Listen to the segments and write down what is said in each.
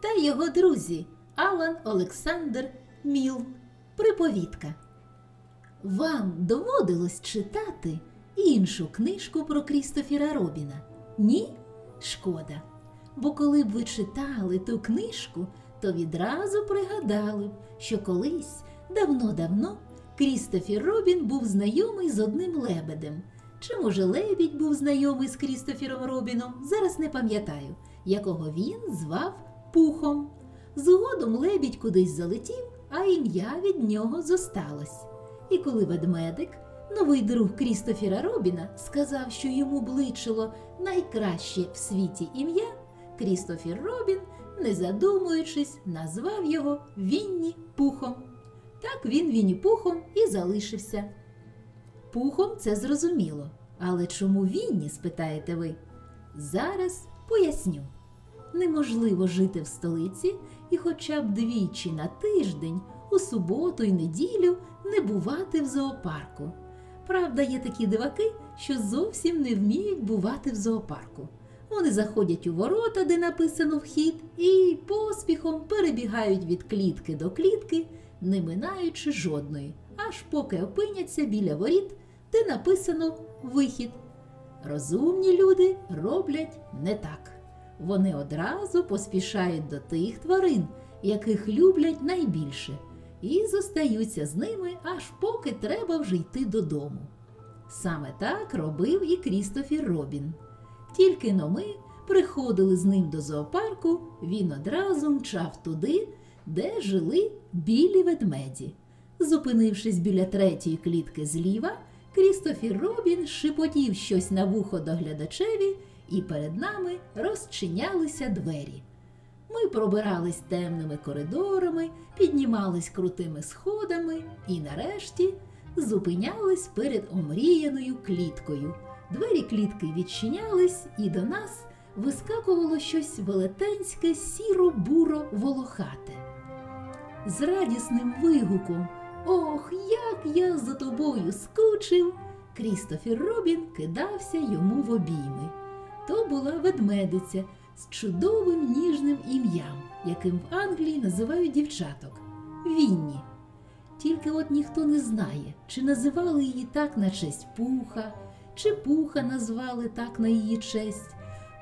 та його друзі Алан Олександр Міл. Приповідка. Вам доводилось читати іншу книжку про Крістофіра Робіна? Ні? Шкода. Бо коли б ви читали ту книжку, то відразу пригадали б, що колись, давно-давно, Крістофір Робін був знайомий з одним лебедем. Чи може лебідь був знайомий з Крістофіром Робіном? Зараз не пам'ятаю, якого він звав Пухом. Згодом лебідь кудись залетів, а ім'я від нього зосталось. І коли ведмедик, новий друг Крістофіра Робіна, сказав, що йому бличило найкраще в світі ім'я, Крістофір Робін, не задумуючись, назвав його Вінні Пухом. Так він Вінні Пухом і залишився. Пухом це зрозуміло. Але чому Вінні, спитаєте ви? Зараз поясню. Неможливо жити в столиці і хоча б двічі на тиждень, у суботу і неділю, не бувати в зоопарку. Правда, є такі диваки, що зовсім не вміють бувати в зоопарку. Вони заходять у ворота, де написано вхід, і поспіхом перебігають від клітки до клітки, не минаючи жодної, аж поки опиняться біля воріт, де написано вихід. Розумні люди роблять не так. Вони одразу поспішають до тих тварин, яких люблять найбільше, і зостаються з ними, аж поки треба вже йти додому. Саме так робив і Крістофір Робін. Тільки но ми приходили з ним до зоопарку, він одразу мчав туди, де жили білі ведмеді. Зупинившись біля третьої клітки зліва, Крістофір Робін шепотів щось на вухо доглядачеві, і перед нами розчинялися двері. Ми пробирались темними коридорами, піднімались крутими сходами і, нарешті, зупинялись перед омріяною кліткою. Двері клітки відчинялись, і до нас вискакувало щось велетенське, сіро-буро волохате. З радісним вигуком Ох, як я за тобою скучив! Крістофер Робін кидався йому в обійми. То була ведмедиця з чудовим ніжним ім'ям, яким в Англії називають дівчаток Вінні. Тільки от ніхто не знає, чи називали її так на честь пуха, чи пуха назвали так на її честь.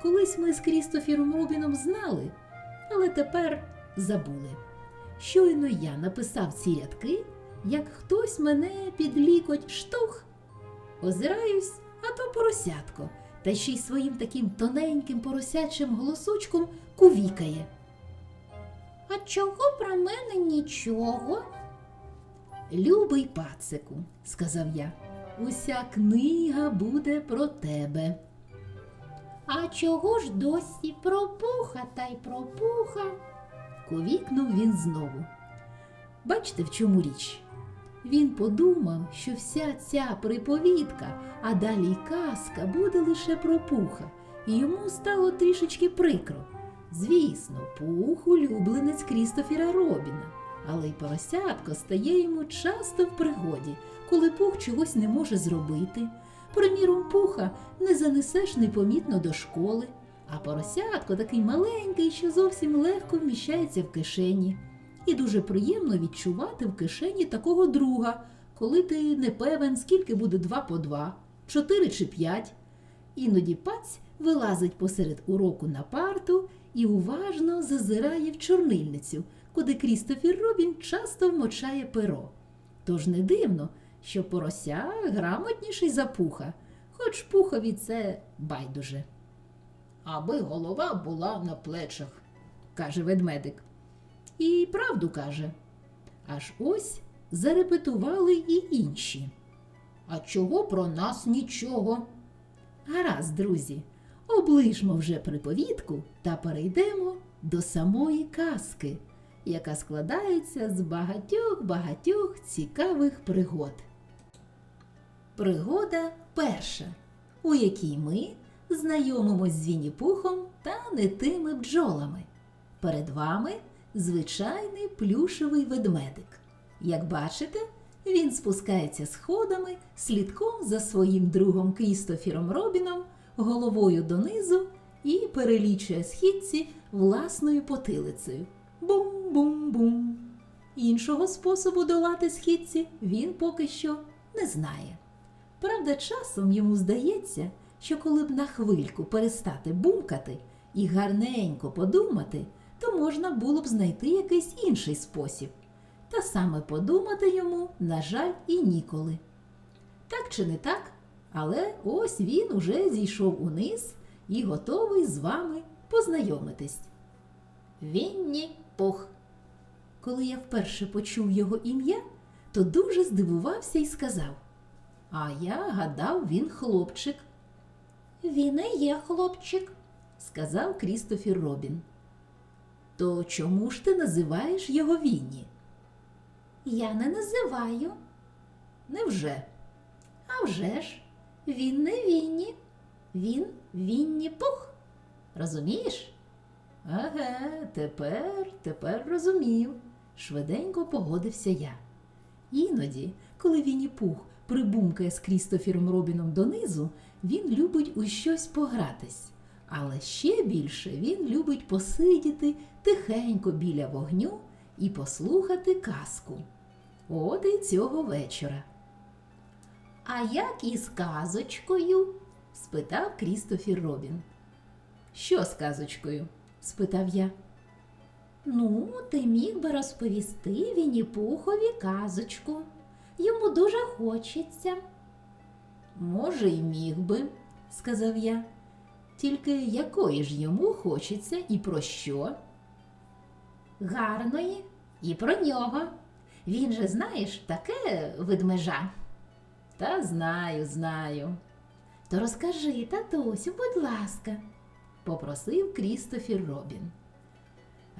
Колись ми з Крістофером Робіном знали, але тепер забули. Щойно я написав ці рядки, як хтось мене під лікоть штух. Озираюсь, а то поросятко, та ще й своїм таким тоненьким поросячим голосочком кувікає. А чого про мене нічого? Любий пацику, сказав я, уся книга буде про тебе. А чого ж досі пропуха та й пропуха? Ковікнув він знову. Бачите, в чому річ? Він подумав, що вся ця приповідка, а далі й казка буде лише про пуха, і йому стало трішечки прикро. Звісно, пух улюбленець Крістофіра Робіна, але й поросятко стає йому часто в пригоді, коли пух чогось не може зробити. Приміром, пуха не занесеш непомітно до школи, а поросятко такий маленький, що зовсім легко вміщається в кишені. І дуже приємно відчувати в кишені такого друга, коли ти не певен, скільки буде два по два, чотири чи п'ять. Іноді паць вилазить посеред уроку на парту і уважно зазирає в чорнильницю, куди Крістофір Робін часто вмочає перо. Тож не дивно, що порося грамотніший за пуха, хоч пухові це байдуже. Аби голова була на плечах, каже ведмедик. І правду каже. Аж ось зарепетували і інші. А чого про нас нічого? Гаразд, друзі. оближмо вже приповідку та перейдемо до самої казки, яка складається з багатьох-багатьох цікавих пригод. Пригода перша, у якій ми знайомимось з Вінні-Пухом та не тими бджолами. Перед вами звичайний плюшевий ведмедик. Як бачите, він спускається сходами слідком за своїм другом Крістофером Робіном головою донизу і перелічує східці власною потилицею. Бум-бум-бум. Іншого способу долати східці він поки що не знає. Правда, часом йому здається, що коли б на хвильку перестати бумкати і гарненько подумати, то можна було б знайти якийсь інший спосіб. Та саме подумати йому, на жаль, і ніколи. Так чи не так, але ось він уже зійшов униз і готовий з вами познайомитись. Вінні Пух. Коли я вперше почув його ім'я, то дуже здивувався і сказав: А я гадав, він хлопчик, Він і є хлопчик. сказав Крістофер Робін. То чому ж ти називаєш його Вінні? Я не називаю. Невже? А вже ж, він не Вінні. Він Вінні Пух. Розумієш? Еге, тепер, тепер розумів. Швиденько погодився я. Іноді, коли Вінні Пух прибумкає з Крістофером Робіном донизу, він любить у щось погратись. Але ще більше він любить посидіти тихенько біля вогню і послухати казку. От і цього вечора. А як із казочкою? спитав Крістофер Робін. Що з казочкою? спитав я. Ну, ти міг би розповісти Вінні-Пухові казочку. Йому дуже хочеться. Може, й міг би, сказав я. Тільки якої ж йому хочеться і про що? Гарної і про нього. Він же, знаєш, таке ведмежа. Та знаю, знаю, То розкажи, татусю, будь ласка. попросив Крістофер Робін.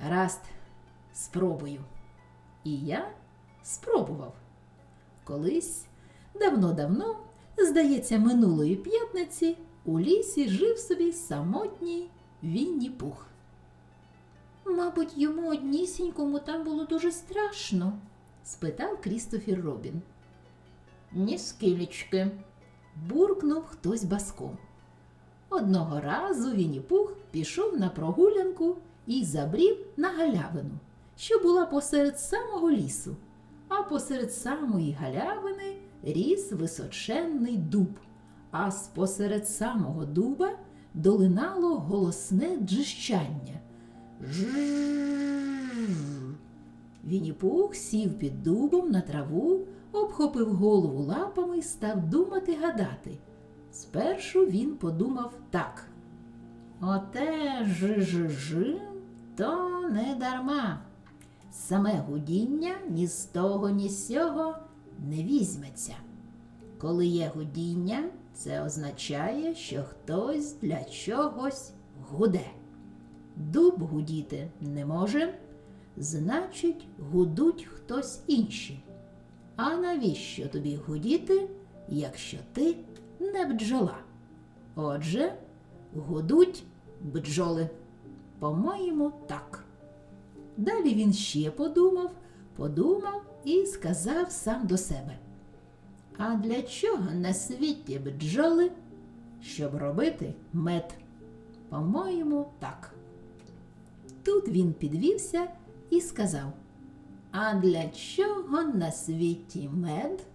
Гаразд, спробую. І я спробував. Колись, давно-давно, здається, минулої п'ятниці у лісі жив собі самотній Вінні Пух. Мабуть, йому однісінькому там було дуже страшно. спитав Крістофер Робін. Ні скілечки, буркнув хтось баском. Одного разу Вінні-Пух пішов на прогулянку і забрів на галявину, що була посеред самого лісу, а посеред самої галявини ріс височенний дуб, а спосеред самого дуба долинало голосне джищання. Жжж. Вінні-Пух сів під дубом на траву, обхопив голову лапами і став думати гадати. Спершу він подумав так. Оте жи-жи-жи, то не дарма. Саме гудіння ні з того, ні з сього не візьметься. Коли є гудіння, це означає, що хтось для чогось гуде. Дуб гудіти не може, значить, гудуть хтось інший. А навіщо тобі гудіти, якщо ти не бджола? Отже, гудуть бджоли. По-моєму, так. Далі він ще подумав, подумав і сказав сам до себе. А для чого на світі бджоли? Щоб робити мед. По-моєму, так. Тут він підвівся і сказав: А для чого на світі мед?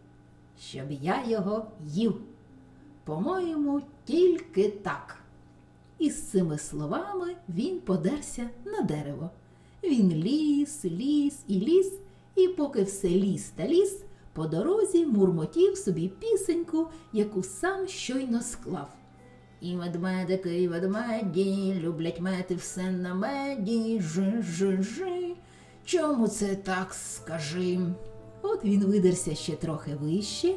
Щоб я його їв. По-моєму, тільки так. І з цими словами він подерся на дерево. Він ліс, ліс і ліс, і поки все ліс та ліс, по дорозі мурмотів собі пісеньку, яку сам щойно склав. І ведмедики, і ведмеді люблять мети все на меді, жи-жи-жи. Чому це так скажи? От він видерся ще трохи вище,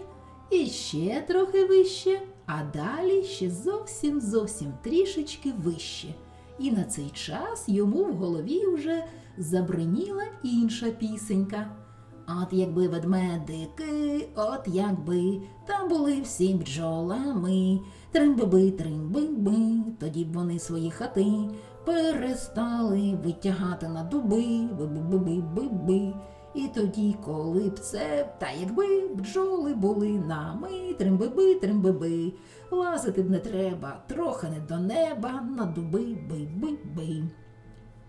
і ще трохи вище, а далі ще зовсім зовсім трішечки вище. І на цей час йому в голові вже забриніла інша пісенька. От якби ведмедики, от якби там були всі бджолами, тримби-би, тримби-би, тоді б вони свої хати перестали витягати на дуби, би-би-би-би-би. І тоді, коли б це, та якби бджоли були нами, тримби-би, тримби-би, лазити б не треба, трохи не до неба, на дуби, би-би-би.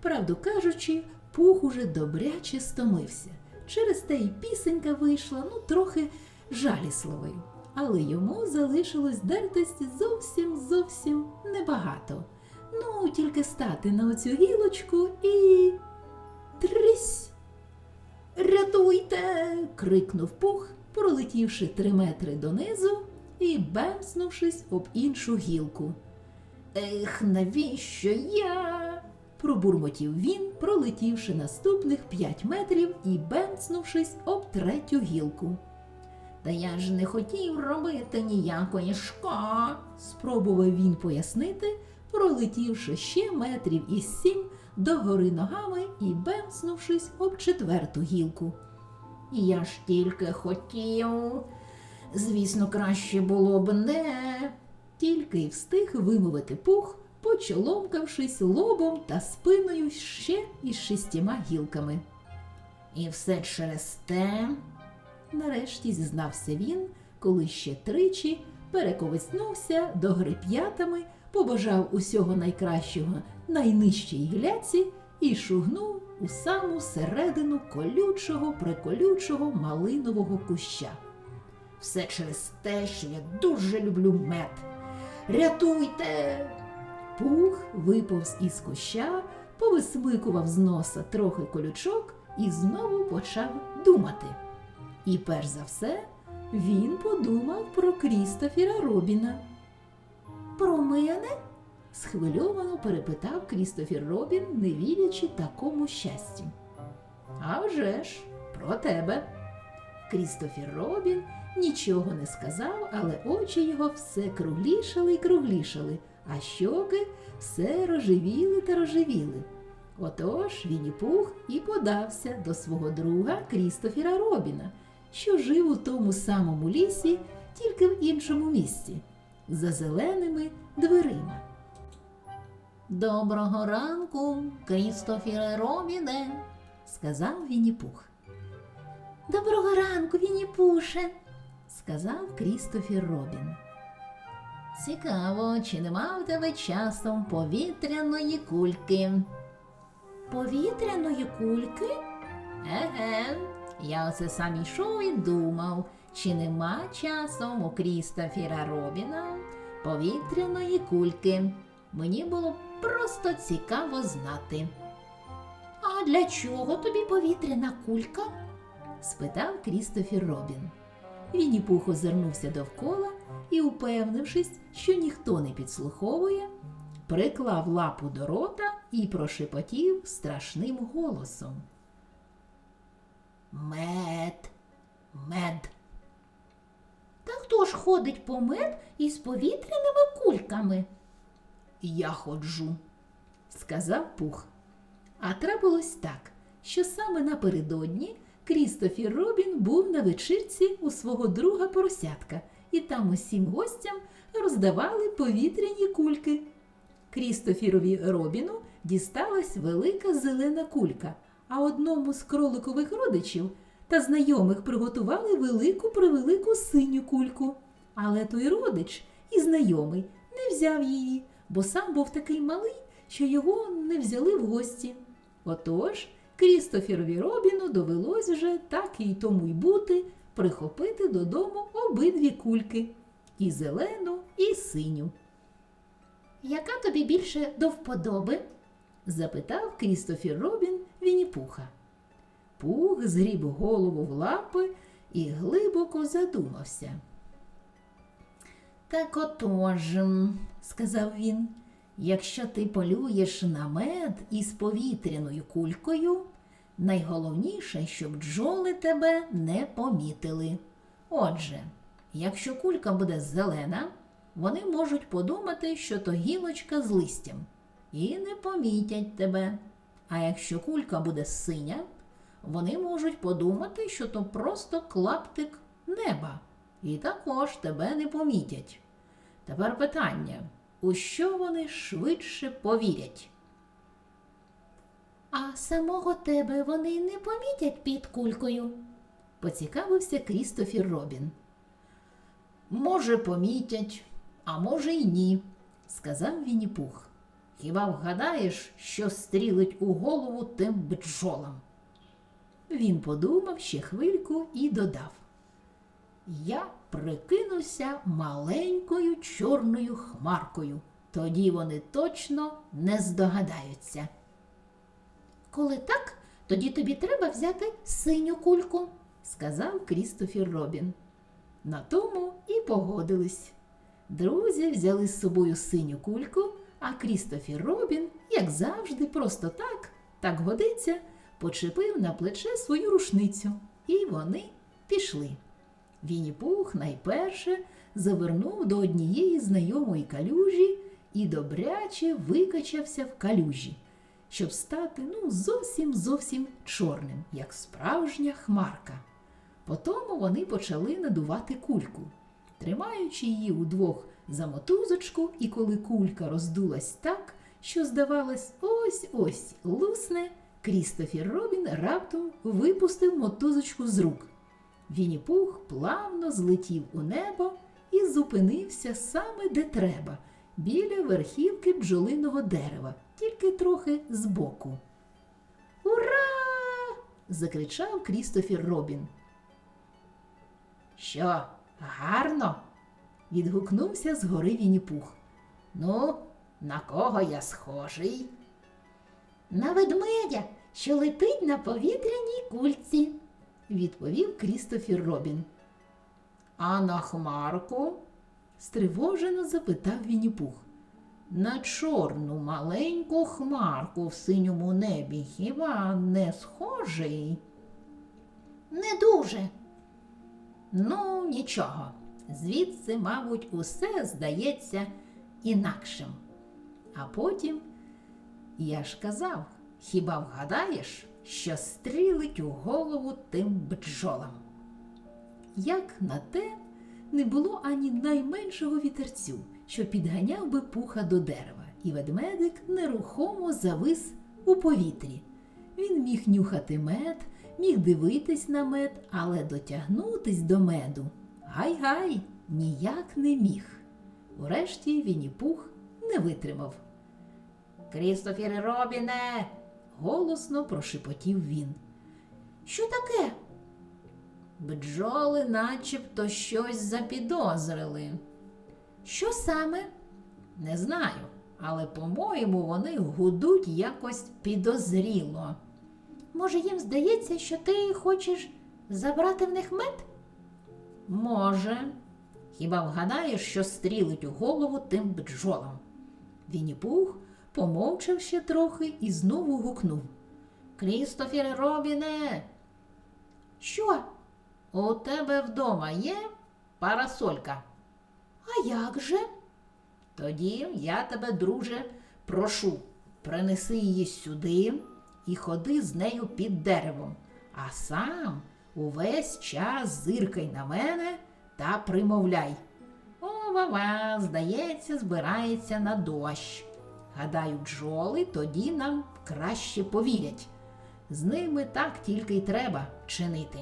Правду кажучи, пух уже добряче стомився. Через те й пісенька вийшла, ну, трохи жалісливою. Але йому залишилось дертись зовсім зовсім небагато. Ну, тільки стати на оцю гілочку і. Трись! Рятуйте! крикнув пух, пролетівши три метри донизу і бемснувшись об іншу гілку. Ех, навіщо я? Пробурмотів він, пролетівши наступних п'ять метрів і бемцнувшись об третю гілку. Та я ж не хотів робити ніякої шка, спробував він пояснити, пролетівши ще метрів із сім догори ногами і бемцнувшись об четверту гілку. Я ж тільки хотів. Звісно, краще було б не. Тільки й встиг вимовити пух, почоломкавшись лобом та спиною ще із шістьма гілками. І все через те, нарешті зізнався він, коли ще тричі перековиснувся до гри п'ятами, побажав усього найкращого найнижчій гіляці і шугнув у саму середину колючого приколючого малинового куща. Все через те, що я дуже люблю мед. Рятуйте! Пух виповз із куща, повисмикував з носа трохи колючок і знову почав думати. І перш за все він подумав про Крістофіра Робіна. Про мене? схвильовано перепитав Крістофір Робін, не вірячи такому щастю. «А вже ж, про тебе. Крістофір Робін нічого не сказав, але очі його все круглішали й круглішали, а щоки все рожевіли та рожевіли. Отож Вінні-Пух і подався до свого друга Крістофіра Робіна, що жив у тому самому лісі, тільки в іншому місці, за зеленими дверима. Доброго ранку, Крістофіре Робіне, сказав Вінні-Пух. Доброго ранку, Вінні-Пуше, сказав Крістофір Робін. Цікаво, чи нема в тебе часом повітряної кульки? Повітряної кульки? Еге, я оце сам йшов і думав, чи нема часом у Крістофіра Робіна повітряної кульки. Мені було просто цікаво знати. А для чого тобі повітряна кулька? спитав Крістофір Робін. Вінні-Пух озирнувся довкола і, упевнившись, що ніхто не підслуховує, приклав лапу до рота і прошепотів страшним голосом. Мед, мед. Та хто ж ходить по мед із повітряними кульками? Я ходжу, сказав Пух. А трапилось так, що саме напередодні Крістофір Робін був на вечірці у свого друга поросятка, і там усім гостям роздавали повітряні кульки. Крістофірові Робіну дісталась велика зелена кулька, а одному з кроликових родичів та знайомих приготували велику превелику синю кульку. Але той родич і знайомий не взяв її, бо сам був такий малий, що його не взяли в гості. Отож, Крістофірові Робіну довелось вже так і тому й бути прихопити додому обидві кульки і зелену, і синю. Яка тобі більше до вподоби? запитав Крістофір Робін Вінні-Пуха. Пух згріб голову в лапи і глибоко задумався. Так отож, сказав він, якщо ти полюєш на мед із повітряною кулькою, найголовніше, щоб бджоли тебе не помітили. Отже, якщо кулька буде зелена, вони можуть подумати, що то гілочка з листям, і не помітять тебе. А якщо кулька буде синя, вони можуть подумати, що то просто клаптик неба, і також тебе не помітять. Тепер питання: у що вони швидше повірять? А самого тебе вони не помітять під кулькою. Поцікавився Крістофер Робін. Може, помітять, а може й ні, сказав Вінні-Пух. Хіба вгадаєш, що стрілить у голову тим бджолам? Він подумав ще хвильку і додав. Я прикинуся маленькою чорною хмаркою. Тоді вони точно не здогадаються. Коли так, тоді тобі треба взяти синю кульку. сказав Крістофер Робін. На тому і погодились. Друзі взяли з собою синю кульку, а Крістофер Робін, як завжди, просто так, так годиться, почепив на плече свою рушницю, і вони пішли. Вінні-Пух найперше завернув до однієї знайомої калюжі і добряче викачався в калюжі, щоб стати ну зовсім зовсім чорним, як справжня хмарка. Потому вони почали надувати кульку, тримаючи її удвох за мотузочку, і коли кулька роздулась так, що, здавалось, ось-ось лусне, Крістофер Робін раптом випустив мотузочку з рук. Вінні-Пух плавно злетів у небо і зупинився саме де треба, біля верхівки бджолиного дерева, тільки трохи збоку. Ура! закричав Крістофер Робін. Що, гарно? відгукнувся згори Вінні-Пух. Ну, на кого я схожий? На ведмедя, що летить на повітряній кульці. відповів Крістофер Робін. А на хмарку? стривожено запитав Вінні-Пух. На чорну маленьку хмарку в синьому небі хіба не схожий? Не дуже. Ну, нічого. Звідси, мабуть, усе здається інакшим. А потім, я ж казав, хіба вгадаєш, що стрілить у голову тим бджолам? Як на те, не було ані найменшого вітерцю, що підганяв би пуха до дерева, і ведмедик нерухомо завис у повітрі. Він міг нюхати мед, міг дивитись на мед, але дотягнутись до меду гай-гай ніяк не міг. Урешті Вінні-Пух не витримав. Крістофер Робіне. голосно прошепотів він. Що таке? Бджоли начебто щось запідозрили. Що саме? Не знаю, але, по-моєму, вони гудуть якось підозріло. Може, їм здається, що ти хочеш забрати в них мед? Може. Хіба вгадаєш, що стрілить у голову тим бджолам? Вінні-Пух помовчав ще трохи і знову гукнув. Крістофер Робіне, Що? у тебе вдома є парасолька? А як же? Тоді я тебе, друже, прошу, принеси її сюди і ходи з нею під деревом, а сам увесь час зиркай на мене та примовляй. О, вава, здається, збирається на дощ. Гадаю, бджоли тоді нам краще повірять. З ними так тільки й треба чинити.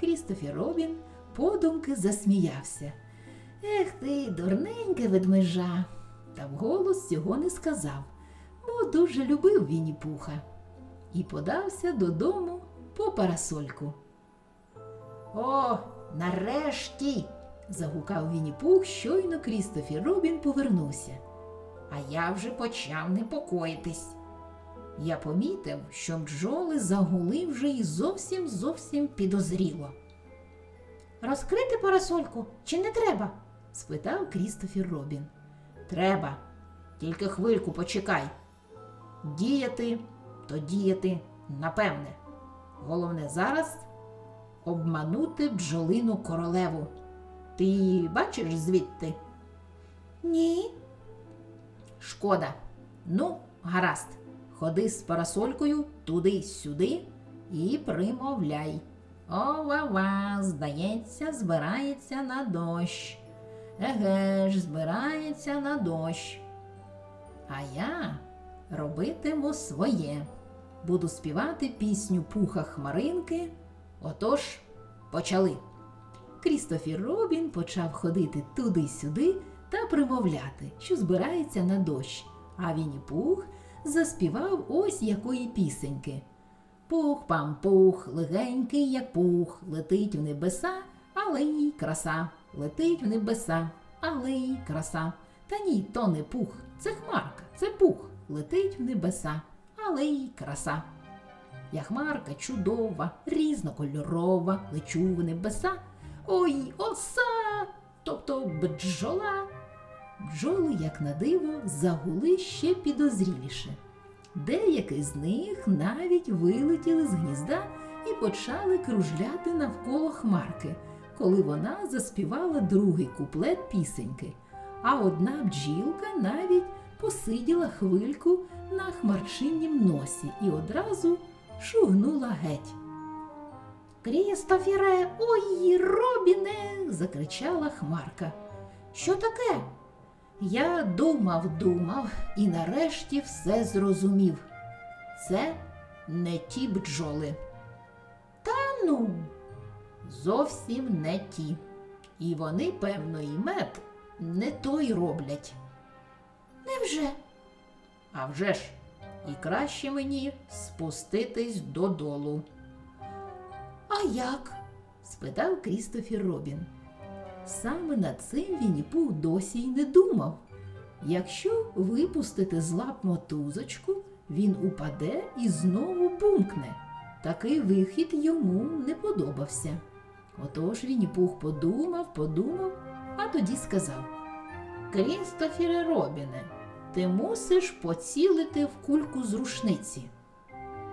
Крістофер Робін подумки засміявся. Ех ти, дурненька ведмежа. Та вголос цього не сказав, бо дуже любив Вінні Пуха. І подався додому по парасольку. О, нарешті. загукав Вінні Пух, щойно Крістофер Робін повернувся. А я вже почав непокоїтись. Я помітив, що бджоли загули вже і зовсім зовсім підозріло. Розкрити парасольку чи не треба? Спитав Крістофер Робін. Треба, тільки хвильку почекай. Діяти, то діяти, напевне. Головне зараз обманути бджолину королеву. Ти її бачиш звідти? Ні. Шкода. Ну, гаразд. Ходи з парасолькою туди-сюди і примовляй. Ова-ва, здається, збирається на дощ. Еге ж, збирається на дощ. А я робитиму своє. Буду співати пісню Пуха Хмаринки. Отож, почали. Крістофер Робін почав ходити туди-сюди та примовляти, що збирається на дощ, а Вінні Пух заспівав ось якої пісеньки. Пух пам пух, легенький, як пух, летить в небеса, але й краса, летить в небеса, але й краса. Та ні, то не пух, це хмарка, це пух, летить в небеса, але й краса. Я хмарка чудова, різнокольорова, лечу в небеса. Ой, оса! Тобто бджола. Бджоли, як на диво, загули ще підозріліше. Деякі з них навіть вилетіли з гнізда і почали кружляти навколо хмарки, коли вона заспівала другий куплет пісеньки. А одна бджілка навіть посиділа хвильку на хмарчиннім носі і одразу шугнула геть. Крістофіре, ой, Робіне. закричала хмарка. Що таке? Я думав, думав і нарешті все зрозумів. Це не ті бджоли. Та ну, зовсім не ті. І вони, певно, і мед не той роблять. Невже? А вже ж, і краще мені спуститись додолу. А як? спитав Крістофер Робін. Саме над цим Вінні-Пух досі й не думав. Якщо випустити з лап мотузочку, він упаде і знову бумкне. Такий вихід йому не подобався. Отож Вінні-Пух подумав, подумав, а тоді сказав: Крістофере Робіне, ти мусиш поцілити в кульку з рушниці.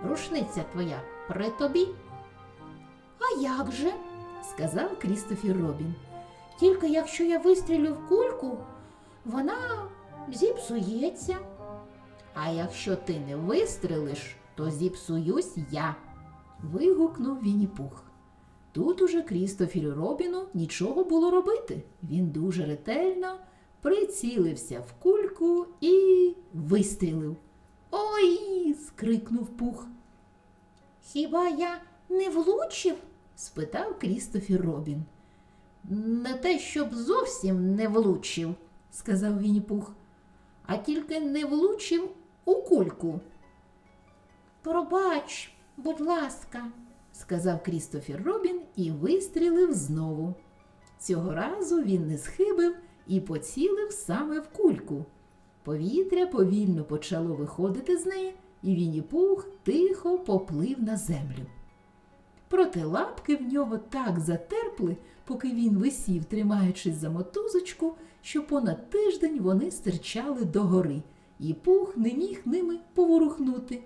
Рушниця твоя при тобі? А як же? сказав Крістофер Робін. Тільки якщо я вистрілю в кульку, вона зіпсується. А якщо ти не вистрелиш, то зіпсуюсь я. вигукнув Вінні-Пух. Тут уже Крістоферу Робіну нічого було робити. Він дуже ретельно прицілився в кульку і вистрілив. Ой! скрикнув пух. Хіба я не влучив? спитав Крістофер Робін. Не те, щоб зовсім не влучив, сказав Вінні-Пух, а тільки не влучив у кульку, Пробач, будь ласка. Сказав Крістофер Робін і вистрілив знову. Цього разу він не схибив і поцілив саме в кульку. Повітря повільно почало виходити з неї, і Вінні-Пух тихо поплив на землю. Проте лапки в нього так затерпли, поки він висів, тримаючись за мотузочку, що понад тиждень вони стирчали догори, і пух не міг ними поворухнути.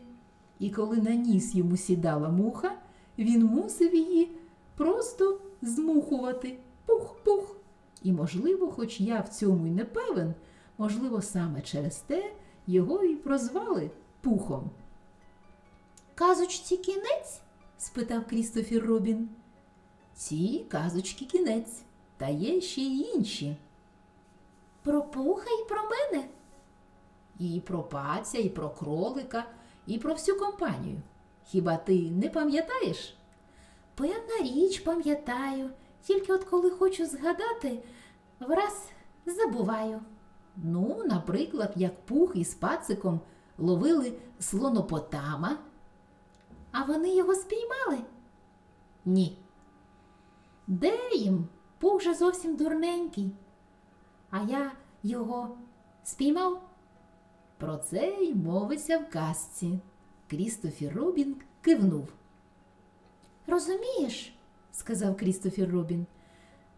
І коли на ніс йому сідала муха, він мусив її просто змухувати пух-пух. І, можливо, хоч я в цьому й не певен, можливо, саме через те його і прозвали пухом. Казочці кінець? спитав Крістофер Робін. Ці казочки кінець, та є ще й інші. Про пуха і про мене? І про паця, і про кролика, і про всю компанію. Хіба ти не пам'ятаєш? Певна річ, пам'ятаю. Тільки от коли хочу згадати, враз забуваю. Ну, наприклад, як пух із пациком ловили слонопотама. А вони його спіймали? Ні. Де їм? Пух же зовсім дурненький. А я його спіймав? Про це й мовиться в казці. Крістофер Робін кивнув. Розумієш, сказав Крістофер Робін.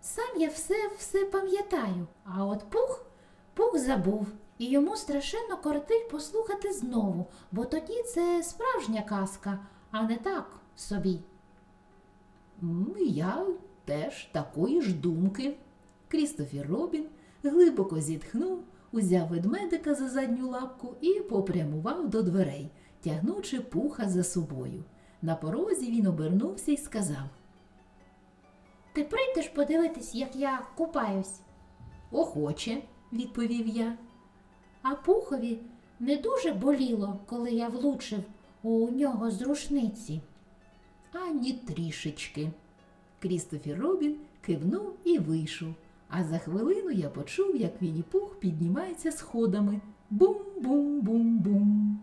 сам я все все пам'ятаю, а от пух, пух забув, і йому страшенно кортить послухати знову, бо тоді це справжня казка, а не так собі. Я теж такої ж думки. Крістофер Робін глибоко зітхнув, узяв ведмедика за задню лапку і попрямував до дверей, тягнучи пуха за собою. На порозі він обернувся і сказав Ти прийдеш подивитись, як я купаюсь. Охоче, відповів я. А пухові не дуже боліло, коли я влучив у нього з рушниці. Ані трішечки. Крістофер Робін кивнув і вийшов. А за хвилину я почув, як Вінні-Пух піднімається сходами. Бум-бум-бум-бум.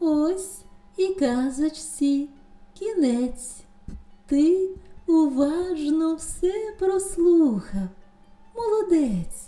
Ось і казочці кінець. Ти уважно все прослухав. Молодець.